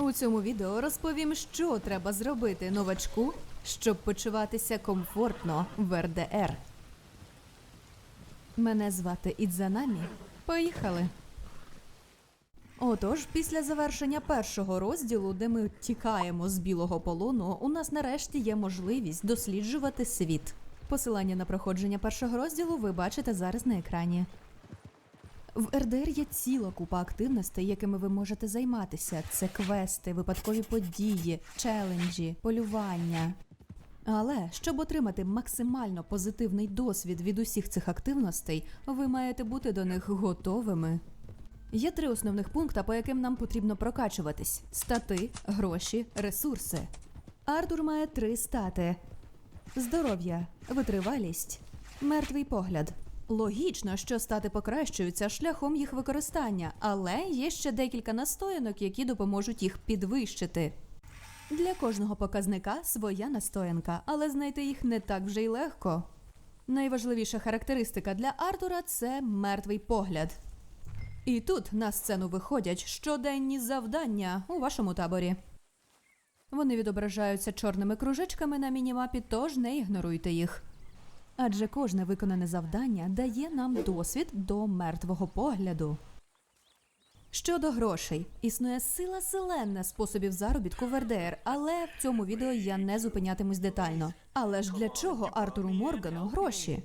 У цьому відео розповім, що треба зробити новачку, щоб почуватися комфортно в РДР. Мене звати Ідзанамі. Поїхали. Отож, після завершення першого розділу, де ми тікаємо з білого полону, у нас нарешті є можливість досліджувати світ. Посилання на проходження першого розділу ви бачите зараз на екрані. В РДР є ціла купа активностей, якими ви можете займатися. Це квести, випадкові події, челенджі, полювання. Але щоб отримати максимально позитивний досвід від усіх цих активностей, ви маєте бути до них готовими. Є три основних пункти, по яким нам потрібно прокачуватись: стати, гроші, ресурси. Артур має три стати: здоров'я, витривалість, мертвий погляд. Логічно, що стати покращуються шляхом їх використання, але є ще декілька настоянок, які допоможуть їх підвищити. Для кожного показника своя настоянка, але знайти їх не так вже й легко. Найважливіша характеристика для Артура це мертвий погляд. І тут на сцену виходять щоденні завдання у вашому таборі. Вони відображаються чорними кружечками на мінімапі, тож не ігноруйте їх. Адже кожне виконане завдання дає нам досвід до мертвого погляду. Щодо грошей, існує сила селенна способів заробітку в РДР, але в цьому відео я не зупинятимусь детально. Але ж для чого Артуру Моргану гроші?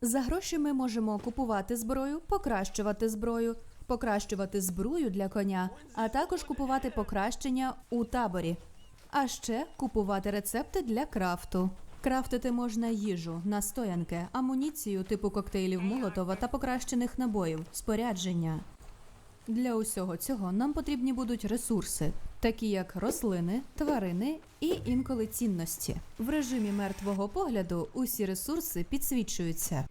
За гроші ми можемо купувати зброю, покращувати зброю, покращувати зброю для коня, а також купувати покращення у таборі. А ще купувати рецепти для крафту. Крафтити можна їжу, настоянки, амуніцію типу коктейлів Молотова та покращених набоїв, спорядження. Для усього цього нам потрібні будуть ресурси, такі як рослини, тварини і інколи цінності. В режимі мертвого погляду усі ресурси підсвічуються.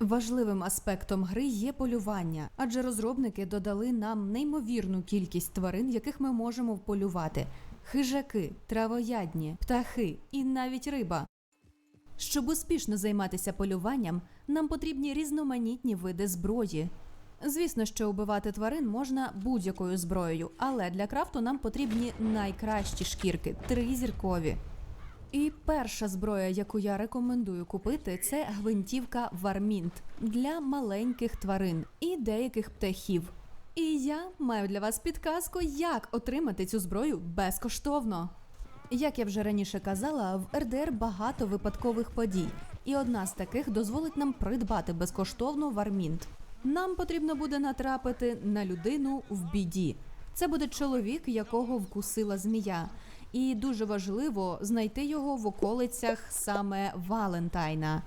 Важливим аспектом гри є полювання, адже розробники додали нам неймовірну кількість тварин, яких ми можемо вполювати: хижаки, травоядні, птахи і навіть риба. Щоб успішно займатися полюванням, нам потрібні різноманітні види зброї. Звісно, що убивати тварин можна будь-якою зброєю, але для крафту нам потрібні найкращі шкірки тризіркові. І перша зброя, яку я рекомендую купити, це гвинтівка Вармінт для маленьких тварин і деяких птахів. І я маю для вас підказку, як отримати цю зброю безкоштовно. Як я вже раніше казала, в РДР багато випадкових подій, і одна з таких дозволить нам придбати безкоштовно Вармінт. Нам потрібно буде натрапити на людину в біді. Це буде чоловік, якого вкусила змія. І дуже важливо знайти його в околицях саме Валентайна.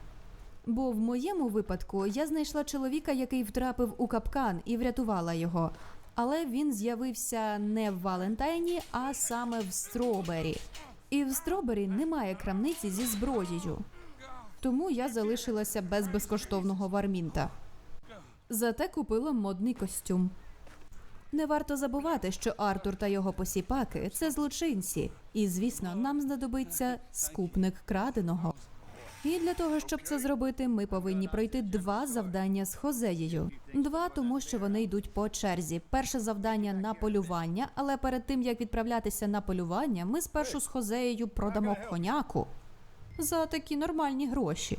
Бо в моєму випадку я знайшла чоловіка, який втрапив у капкан і врятувала його. Але він з'явився не в Валентайні, а саме в Стробері. І в Стробері немає крамниці зі зброєю. Тому я залишилася без безкоштовного вармінта. Зате купила модний костюм. Не варто забувати, що Артур та його посіпаки це злочинці, і звісно, нам знадобиться скупник краденого. І для того, щоб це зробити, ми повинні пройти два завдання з хозеєю. Два, тому що вони йдуть по черзі. Перше завдання на полювання, але перед тим як відправлятися на полювання, ми спершу з хозеєю продамо коняку за такі нормальні гроші.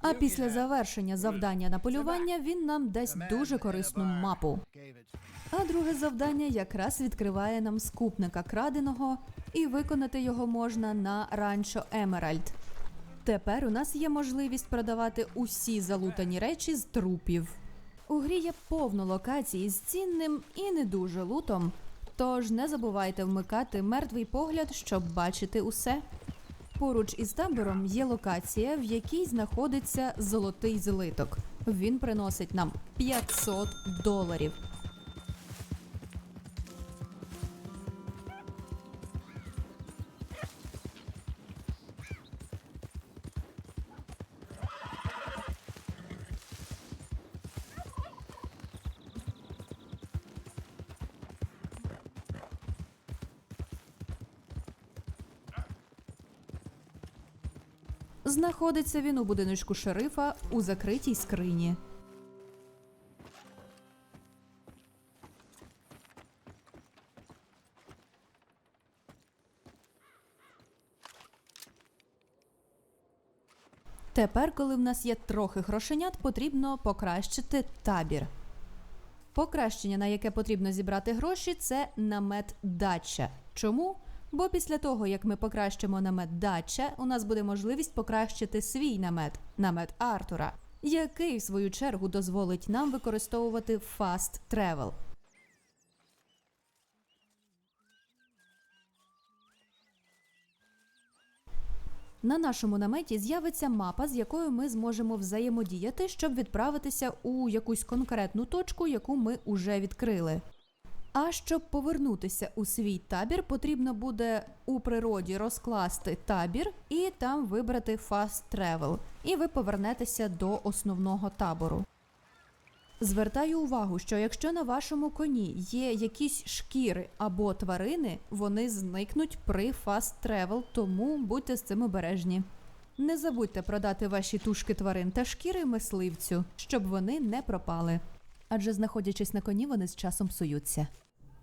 А після завершення завдання на полювання він нам дасть дуже корисну мапу. А друге завдання якраз відкриває нам скупника краденого, і виконати його можна на ранчо Емеральд. Тепер у нас є можливість продавати усі залутані речі з трупів. У грі є повно локацій з цінним і не дуже лутом. Тож не забувайте вмикати мертвий погляд, щоб бачити усе. Поруч із табором є локація, в якій знаходиться золотий злиток. Він приносить нам 500 доларів. Знаходиться він у будиночку шерифа у закритій скрині. Тепер, коли в нас є трохи грошенят, потрібно покращити табір. Покращення, на яке потрібно зібрати гроші, це намет дача. Чому? Бо після того, як ми покращимо намет дача, у нас буде можливість покращити свій намет, намет Артура, який, в свою чергу, дозволить нам використовувати Fast Travel. На нашому наметі з'явиться мапа, з якою ми зможемо взаємодіяти, щоб відправитися у якусь конкретну точку, яку ми уже відкрили. А щоб повернутися у свій табір, потрібно буде у природі розкласти табір і там вибрати Fast Travel. І ви повернетеся до основного табору. Звертаю увагу, що якщо на вашому коні є якісь шкіри або тварини, вони зникнуть при Fast Travel, тому будьте з цим обережні. Не забудьте продати ваші тушки тварин та шкіри мисливцю, щоб вони не пропали. Адже знаходячись на коні, вони з часом псуються.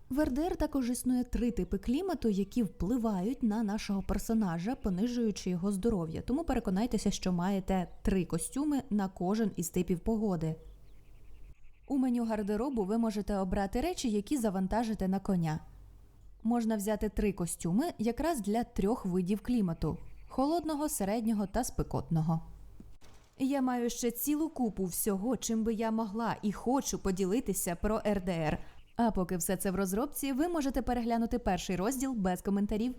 В РДР також існує три типи клімату, які впливають на нашого персонажа, понижуючи його здоров'я. Тому переконайтеся, що маєте три костюми на кожен із типів погоди. У меню гардеробу ви можете обрати речі, які завантажите на коня. Можна взяти три костюми якраз для трьох видів клімату: холодного, середнього та спекотного. Я маю ще цілу купу всього, чим би я могла і хочу поділитися про РДР. А поки все це в розробці, ви можете переглянути перший розділ без коментарів.